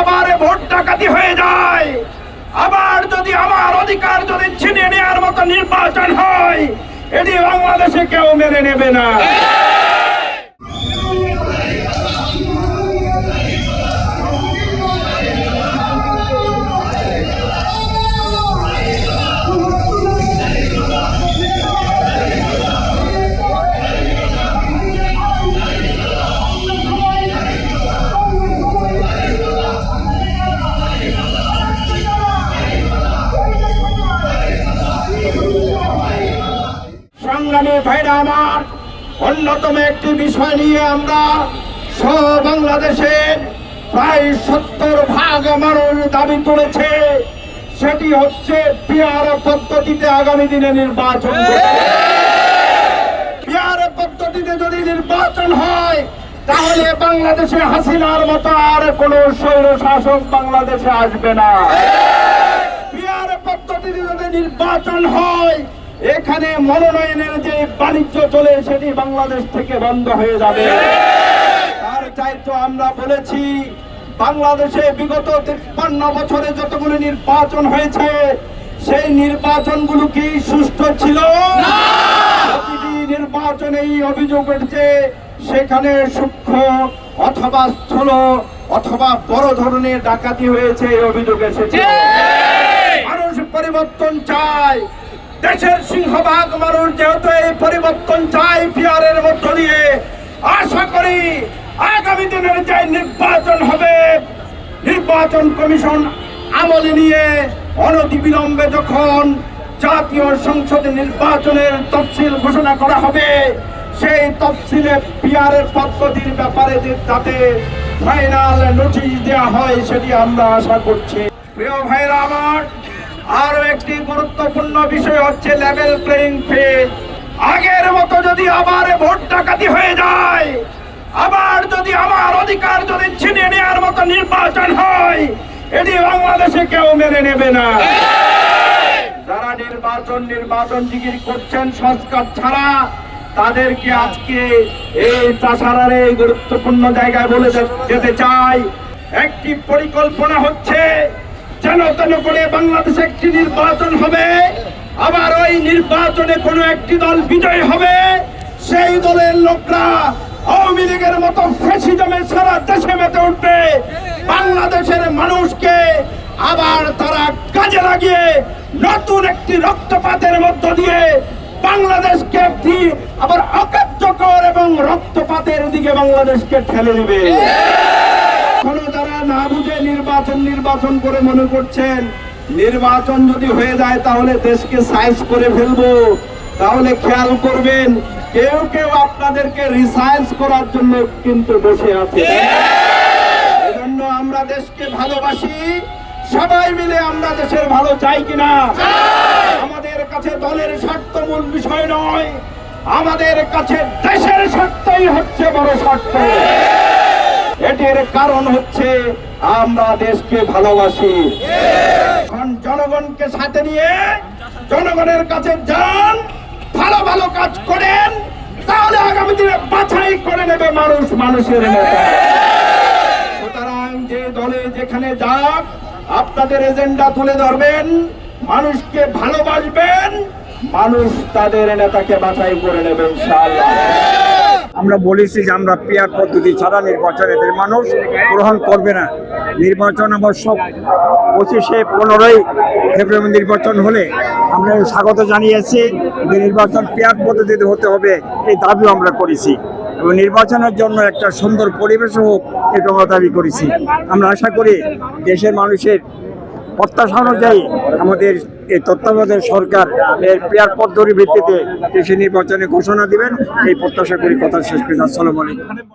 আবার ভোট ডাকাতি হয়ে যায়। আবার যদি আমার অধিকার যদি ছিনিয়ে নেওয়ার মতো নির্বাচন হয়, এটি বাংলাদেশে কেউ মেনে নেবে না। আমার অন্যতম একটি বিষয় নিয়ে আমরা সব বাংলাদেশের প্রায় সত্তর ভাগ মানুষ দাবি করেছে, সেটি হচ্ছে পিয়ার পদ্ধতিতে আগামী দিনে নির্বাচন পিয়ার পদ্ধতিতে যদি নির্বাচন হয়, তাহলে বাংলাদেশে হাসিনার মতো আর কোন স্বৈর শাসক বাংলাদেশে আসবে না। পিয়ার পদ্ধতিতে যদি নির্বাচন হয় এখানে মনোনয়নের যে বাণিজ্য চলে সেটি বাংলাদেশ থেকে বন্ধ হয়ে যাবে। তার চাইতো আমরা বলেছি বাংলাদেশে বিগত তিপ্পান্ন বছরে যতগুলো নির্বাচন হয়েছে সেই নির্বাচনগুলো কি সুষ্ঠু ছিল? প্রতিটি নির্বাচনেই অভিযোগ উঠছে সেখানে সূক্ষ্ম অথবা স্থূল অথবা বড় ধরনের ডাকাতি হয়েছে এই অভিযোগ এসেছে। মানুষ পরিবর্তন চায় দেশের সিংহভাগ মানুষ যেহেতু এই পরিবর্তন চাই পিয়ারের মধ্য দিয়ে, আশা করি আগামী দিনের যে নির্বাচন হবে, নির্বাচন কমিশন আমলে নিয়ে অনতিবিলম্বে যখন জাতীয় সংসদে নির্বাচনের তফসিল ঘোষণা করা হবে, সেই তফসিলে পিয়ারের পদ্ধতির ব্যাপারে যাতে ফাইনাল নোটিশ দেওয়া হয়, সেটি আমরা আশা করছি। প্রিয় ভাইরা আমার আরও একটি গুরুত্বপূর্ণ বিষয় হচ্ছে লেভেল প্লেইং ফিল্ড আগের মতো যদি আবার ভোট ডাকাতি হয়ে যায়, আবার যদি আমার অধিকার যদি ছিনিয়ে নেওয়ার মতো নির্বাচন হয়, এটি বাংলাদেশে কেউ মেনে নেবে না। যারা নির্বাচন নির্বাচন জিগির করছেন সংস্কার ছাড়া, তাদেরকে আজকে এই চাষারার এই গুরুত্বপূর্ণ জায়গায় বলে যেতে চাই। একটি পরিকল্পনা হচ্ছে যেন তেন করে বাংলাদেশে একটি নির্বাচন হবে। আবার ওই নির্বাচনে কোনো একটি দল বিজয় হবে। সেই দলের লোকরা আওয়ামী লীগের মতো ফ্যাসিজমে সারা দেশে মেতে উঠবে। বাংলাদেশের মানুষকে আবার তারা কাজে লাগিয়ে নতুন একটি রক্তপাতের মধ্য দিয়ে বাংলাদেশকে আবার অকার্যকর এবং রক্তপাতের দিকে বাংলাদেশকে ঠেলে দিবে। না বুঝে নির্বাচন নির্বাচন করে মনে করছেন, নির্বাচন যদি হয়ে যায় তাহলে দেশকে সাইজ করে ফেলব। তাহলে খেয়াল করবেন, কেউ কেউ আপনাদেরকে রিসাইজ করার জন্য কিন্তু বসে আছে। এজন্য আমরা দেশকে ভালোবাসি, সবাই মিলে আমরা দেশের ভালো চাই কিনা? আমাদের কাছে দলের স্বার্থ মূল বিষয় নয়, আমাদের কাছে দেশের স্বার্থই হচ্ছে বড় স্বার্থ। এটির কারণ হচ্ছে আমরা দেশকে ভালোবাসি। এখন জনগণকে সাথে নিয়ে জনগণের কাছে যান, ভালো ভালো কাজ করেন, তাহলে আগামী দিনে বাছাই করে নেবে মানুষ, মানুষের নেতা। সুতরাং যে দলে যেখানে যাক, আপনাদের এজেন্ডা তুলে ধরবেন, মানুষকে ভালোবাসবেন, মানুষ তাদের নেতাকে বাছাই করে নেবেন ইনশাআল্লাহ। আমরা বলেছি যে আমরা পেয়ার পদ্ধতি ছাড়া নির্বাচন এদের মানুষ গ্রহণ করবে না। নির্বাচন অবশ্য পঁচিশে পনেরোই ফেব্রুয়ারি নির্বাচন হলে আমরা স্বাগত জানিয়েছি যে নির্বাচন পেয়ার পদ্ধতিতে হতে হবে এই দাবিও আমরা করেছি। এবং নির্বাচনের জন্য একটা সুন্দর পরিবেশ হোক এটা আমরা দাবি করেছি। আমরা আশা করি দেশের মানুষের প্রত্যাশা অনুযায়ী আমাদের এই তত্ত্বাবধায়ক সরকার এর পেয়ার পদ্ধতির ভিত্তিতে কৃষি নির্বাচনে ঘোষণা দিবেন। এই প্রত্যাশা করি কথা শেষ করে আসসালামু আলাইকুম।